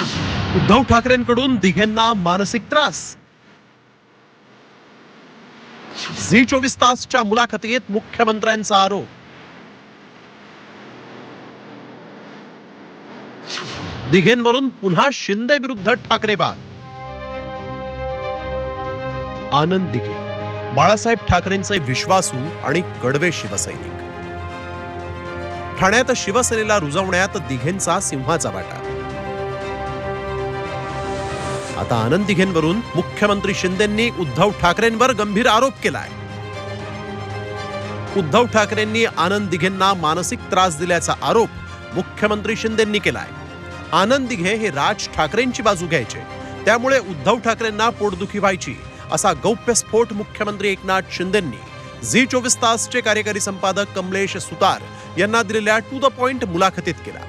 उद्धव ठाकरेंकडून दिघेंना मानसिक त्रास. झी चोवीस तासच्या मुलाखतीत मुख्यमंत्र्यांचा आरोप. दिघेंवरून पुन्हा शिंदे विरुद्ध ठाकरे बाग आनंद दिघे बाळासाहेब ठाकरेंचे विश्वासू आणि कडवे शिवसैनिक. ठाण्यात शिवसेनेला रुजवण्यात दिघेंचा सिंहाचा वाटा. आता आनंद दिघेंवरून मुख्यमंत्री शिंदेंनी उद्धव ठाकरेंवर गंभीर आरोप केलाय. उद्धव ठाकरेंनी आनंद दिघेंना मानसिक त्रास दिल्याचा आरोप मुख्यमंत्री शिंदेंनी केलाय. आनंद दिघे हे राज ठाकरेंची बाजू घ्यायचे. त्यामुळे उद्धव ठाकरेंना पोटदुखी व्हायची असा गौप्यस्फोट मुख्यमंत्री एकनाथ शिंदेंनी. झी चोवीस तासचे कार्यकारी संपादक कमलेश सुतार यांना दिलेल्या टू द पॉइंट मुलाखतीत केला.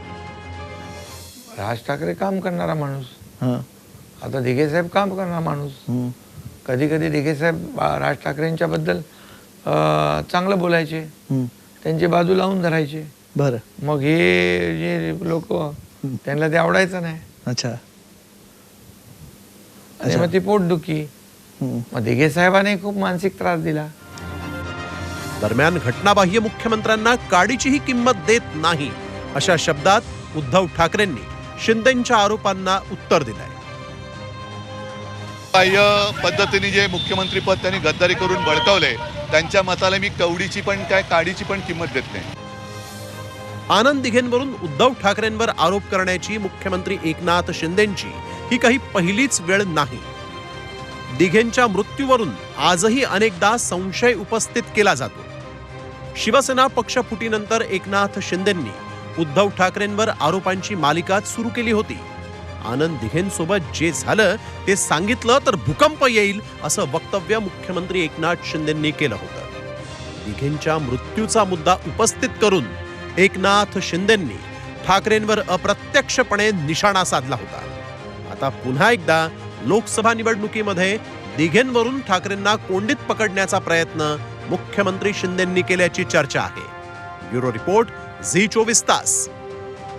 राज ठाकरे काम करणारा माणूस. हां. आता दिघे साहेब काम करणारा माणूस. कधी कधी दिघे साहेब राज ठाकरेंच्या बद्दल अं, चांगलं बोलायचे. त्यांची बाजू लावून धरायचे. बरं. मग हे जे लोक त्यांना ते आवडायचं नाही. अच्छा. आणि मग ती पोटदुखी. मग दिघे साहेबांनी खूप मानसिक त्रास दिला. दरम्यान घटनाबाह्य मुख्यमंत्र्यांना काडीचीही किंमत देत नाही अशा शब्दात उद्धव ठाकरेंनी शिंदेच्या आरोपांना उत्तर दिलंय. बाह्य पद्धतीने जे मुख्यमंत्रीपद त्यांनी गद्दारी करून बळकावले त्यांच्या मताला मी कवडीची पण काय काडीची पण किंमत देत नाही. आनंद दिघेंवरून उद्धव ठाकरेंवर आरोप करण्याची मुख्यमंत्री एकनाथ शिंदेची ही काही पहिलीच वेळ नाही. दिघेंच्या मृत्यूवरून आजही अनेकदा संशय उपस्थित केला जातो. शिवसेना पक्षफुटीनंतर एकनाथ शिंदेंनी उद्धव ठाकरेंवर आरोपांची मालिका सुरू केली होती. आनंद दिघेंसोबत जे झालं ते सांगितलं तर भूकंप येईल असं वक्तव्य मुख्यमंत्री एकनाथ शिंदेंनी केलं होतं. दिघेंच्या मृत्यूचा मुद्दा उपस्थित करून एकनाथ शिंदेंनी ठाकरेंवर अप्रत्यक्षपणे निशाणा साधला होता. आता पुन्हा एकदा लोकसभा निवडणुकीमध्ये दिघेंवरून ठाकरेंना कोंडीत पकडण्याचा प्रयत्न मुख्यमंत्री शिंदेंनी केल्याची चर्चा आहे. ब्युरो रिपोर्ट झी चोवीस तास.